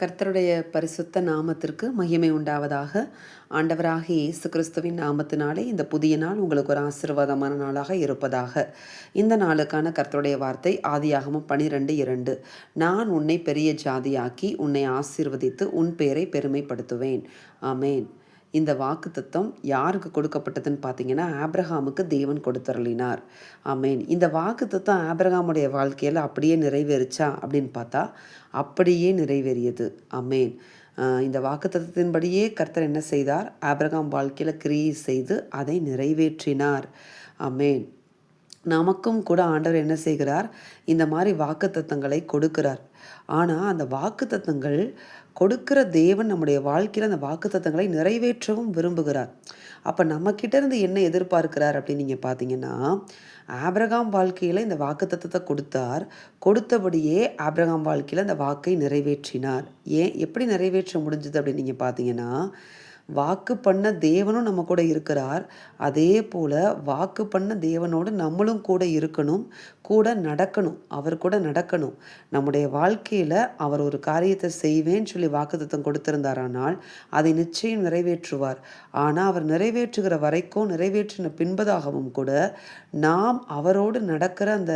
கர்த்தருடைய பரிசுத்த நாமத்திற்கு மகிமை உண்டாவதாக. ஆண்டவராக இயேசு கிறிஸ்துவின் நாமத்தினாலே இந்த புதிய நாள் உங்களுக்கு ஒரு ஆசீர்வாதமான நாளாக இருப்பதாக. இந்த நாளுக்கான கர்த்தருடைய வார்த்தை ஆதியாகமும் பனிரெண்டு இரண்டு. நான் உன்னை பெரிய ஜாதியாக்கி உன்னை ஆசீர்வதித்து உன் பெயரை பெருமைப்படுத்துவேன். ஆமேன். இந்த வாக்குத்தத்தம் யாருக்கு கொடுக்கப்பட்டதுன்னு பார்த்தீங்கன்னா ஆப்ரஹாமுக்கு தேவன் கொடுத்தருளினார். ஆமேன். இந்த வாக்குத்தத்தம் ஆப்ரஹாமுடைய வாழ்க்கையில் அப்படியே நிறைவேறிச்சா அப்படின்னு பார்த்தா அப்படியே நிறைவேறியது. அமேன் இந்த இந்த வாக்குத்தத்தத்தின்படியே கர்த்தர் என்ன செய்தார்? ஆப்ரகாம் வாழ்க்கையில் கிரியை செய்து அதை நிறைவேற்றினார். அமேன் நமக்கும் கூட ஆண்டவர் என்ன செய்கிறார்? இந்த மாதிரி வாக்குத்தத்தங்களை கொடுக்கிறார். ஆனால் அந்த வாக்குத்தத்தங்கள் கொடுக்கிற தேவன் நம்முடைய வாழ்க்கையில் அந்த வாக்குத்தத்தங்களை நிறைவேற்றவும் விரும்புகிறார். அப்போ நம்மக்கிட்ட இருந்து என்ன எதிர்பார்க்கிறார் அப்படின்னு நீங்கள் பார்த்தீங்கன்னா ஆபிரகாம் வாழ்க்கையில் இந்த வாக்குத்தத்தத்தை கொடுத்தார். கொடுத்தபடியே ஆபிரகாம் வாழ்க்கையில் அந்த வாக்கை நிறைவேற்றினார். ஏன்? எப்படி நிறைவேற்ற முடிஞ்சது அப்படின்னு நீங்கள் பார்த்தீங்கன்னா வாக்கு பண்ண தேவனும் நம்ம கூட இருக்கிறார். அதே போல் வாக்கு பண்ண தேவனோடு நம்மளும் கூட இருக்கணும் கூட நடக்கணும் அவர் கூட நடக்கணும். நம்முடைய வாழ்க்கையில் அவர் ஒரு காரியத்தை செய்வேன்னு சொல்லி வாக்குத்தத்தம் கொடுத்திருந்தாரானால் அதை நிச்சயம் நிறைவேற்றுவார். ஆனால் அவர் நிறைவேற்றுகிற வரைக்கும் நிறைவேற்றின பின்பதாகவும் கூட நாம் அவரோடு நடக்கிற அந்த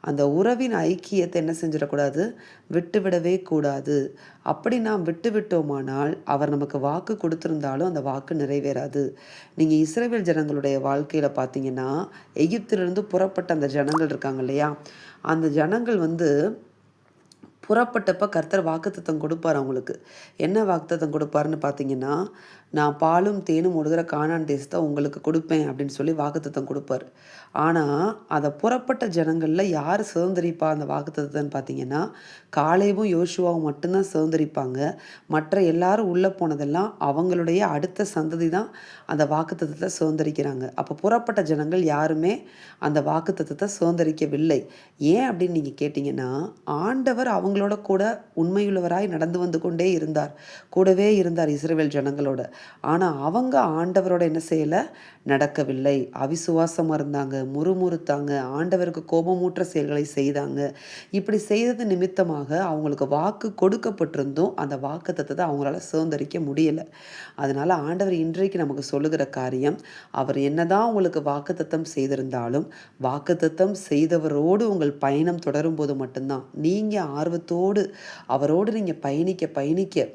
அந்த உறவின் ஐக்கியத்தை என்ன செஞ்சிடக்கூடாது? விட்டுவிடவே கூடாது. அப்படி நாம் விட்டு விட்டோமானால் அவர் நமக்கு வாக்கு இருந்தாலும் அந்த வாக்கு நிறைவேறாது. நீங்கள் இஸ்ரேவேல் ஜனங்களுடைய வாழ்க்கையில் பார்த்தீங்கன்னா எகிப்திலிருந்து புறப்பட்ட அந்த ஜனங்கள் இருக்காங்க இல்லையா? அந்த ஜனங்கள் வந்து புறப்பட்டப்ப கர்த்தர் வாக்குத்தத்தம் கொடுப்பார் அவங்களுக்கு. என்ன வாக்குத்தத்தம் கொடுப்பாருன்னு பார்த்தீங்கன்னா நான் பாலும் தேனும் ஒடுகிற காணான் தேசத்தை உங்களுக்கு கொடுப்பேன் அப்படின்னு சொல்லி வாக்குத்தத்தம் கொடுப்பார். ஆனால் அதை புறப்பட்ட ஜனங்களில் யார் சுதந்திரிப்பா அந்த வாக்குத்தத்தம்னு பார்த்தீங்கன்னா காலேவும் யோசுவாவும் மட்டும்தான் சுதந்திரிப்பாங்க. மற்ற எல்லாரும் உள்ளே போனதெல்லாம் அவங்களுடைய அடுத்த சந்ததி தான் அந்த வாக்குத்தத்தத்தை சுதந்திரிக்கிறாங்க. அப்போ புறப்பட்ட ஜனங்கள் யாருமே அந்த வாக்குத்தத்தத்தை சுதந்திரிக்கவில்லை. ஏன் அப்படின்னு நீங்கள் கேட்டிங்கன்னா ஆண்டவர் அவங்க அவங்களோட கூட உண்மையுள்ளவராய் நடந்து வந்து கொண்டே இருந்தார். கூடவே இருந்தார் இஸ்ரேல் ஜனங்களோட. ஆனால் அவங்க ஆண்டவரோட என்ன செய்யலை? நடக்கவில்லை. அவிசுவாசமாக இருந்தாங்க முறுமுறுத்தாங்க ஆண்டவருக்கு கோபமூற்ற செயல்களை செய்தாங்க. இப்படி செய்தது நிமித்தமாக அவங்களுக்கு வாக்கு கொடுக்கப்பட்டிருந்தும் அந்த வாக்கு தத்துவத்தை அவங்களால சுதந்திரிக்க முடியலை. அதனால் ஆண்டவர் இன்றைக்கு நமக்கு சொல்லுகிற காரியம் அவர் என்னதான் உங்களுக்கு வாக்குத்தத்தம் செய்திருந்தாலும் வாக்குத்தத்தம் செய்தவரோடு உங்கள் பயணம் தொடரும் போது மட்டும்தான். நீங்கள் ஆர்வத்தோடு அவரோடு நீங்கள் பயணிக்க பயணிக்க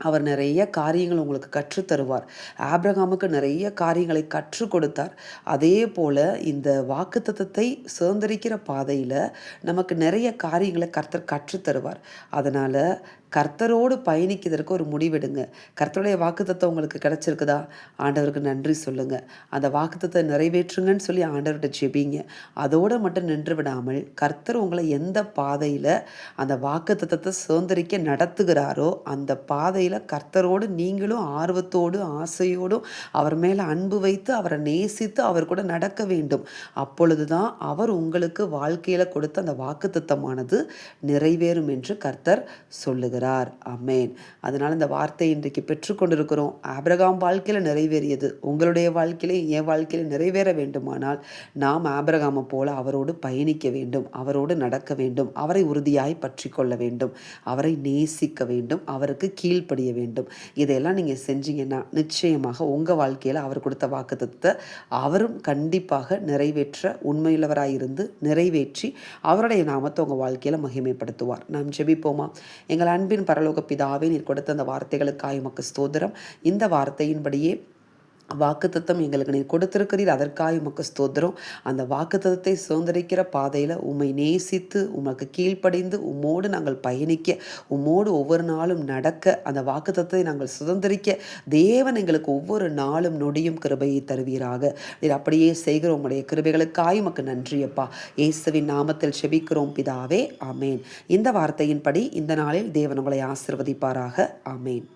அவர் நிறைய காரியங்கள் உங்களுக்கு கற்றுத்தருவார் ஆப்ரஹாமுக்கு நிறைய காரியங்களை கற்றுக் கொடுத்தார். அதே போல் இந்த வாக்குத்தத்தத்தை சுதந்திரிக்கிற பாதையில் நமக்கு நிறைய காரியங்களை கர்த்தர் கற்றுத்தருவார் அதனால் கர்த்தரோடு பயணிக்கிறதுக்கு ஒரு முடிவெடுங்க. கர்த்தருடைய வாக்குத்தத்தம் உங்களுக்கு கிடச்சிருக்குதா? ஆண்டவருக்கு நன்றி சொல்லுங்கள் அந்த வாக்குத்தத்தை நிறைவேற்றுங்கன்னு சொல்லி ஆண்டவர்கிட்ட ஜெபிங்க. அதோடு மட்டும் நின்று விடாமல் கர்த்தர் உங்களை எந்த பாதையில் அந்த வாக்குத்தத்தத்தை சுதந்திரிக்க நடத்துகிறாரோ அந்த பாதையில் கர்த்தரோடு நீங்களும் ஆர்வத்தோடு ஆசையோடும் அவர் மேலே அன்பு வைத்து அவரை நேசித்து அவர் கூட நடக்க வேண்டும். அப்பொழுது தான் அவர் உங்களுக்கு வாழ்க்கையில் கொடுத்த அந்த வாக்குத்தத்தமானது நிறைவேறும் என்று கர்த்தர் சொல்லுகிறார். சொல்லுகிறார் அமேன் அதனால் இந்த வார்த்தை இன்றைக்கு பெற்றுக்கொண்டிருக்கிறோம். ஆபிரகாம் வாழ்க்கையில் நிறைவேறியது. உங்களுடைய வாழ்க்கையிலே என் வாழ்க்கையில் நிறைவேற வேண்டுமானால் நாம் ஆபிரகாமை போல அவரோடு பயணிக்க வேண்டும். அவரோடு நடக்க வேண்டும். அவரை உறுதியாய் பற்றி கொள்ள வேண்டும். அவரை நேசிக்க வேண்டும். அவருக்கு கீழ்ப்படிய வேண்டும். இதையெல்லாம் நீங்கள் செஞ்சீங்கன்னா நிச்சயமாக உங்கள் வாழ்க்கையில் அவர் கொடுத்த வாக்குத்தத்தை அவரும் கண்டிப்பாக நிறைவேற்ற உண்மையுள்ளவராக இருந்து நிறைவேற்றி அவருடைய நாமத்தை உங்கள் வாழ்க்கையில் மகிமைப்படுத்துவார். நாம் ஜெபிப்போமா? எங்கள் அன்பின் பரலோக பிதாவே நீர் கொடுத்த அந்த வார்த்தைகளுக்காக உமக்கு ஸ்தோத்திரம். இந்த வார்த்தையின்படியே வாக்குத்தத்தம் எங்களுக்கு நீ கொடுத்திருக்கிறீர். அதற்காக உமக்கு ஸ்தோத்திரம். அந்த வாக்குத்தத்தை சுதந்திரிக்கிற பாதையில் உம்மை நேசித்து உமக்கு கீழ்ப்படைந்து உம்மோடு நாங்கள் பயணிக்க உம்மோடு ஒவ்வொரு நாளும் நடக்க அந்த வாக்குத்தத்தை நாங்கள் சுதந்திரிக்க தேவன் எங்களுக்கு ஒவ்வொரு நாளும் நொடியும் கிருபையை தருவீராக. நீர் அப்படியே செய்கிற உங்களுடைய கிருபைகளுக்காய் உமக்கு நன்றியப்பா இயேசுவின் நாமத்தில் செபிக்கிறோம் பிதாவே. ஆமேன். இந்த வார்த்தையின்படி இந்த நாளில் தேவன் உங்களை ஆசிர்வதிப்பாராக. ஆமேன்.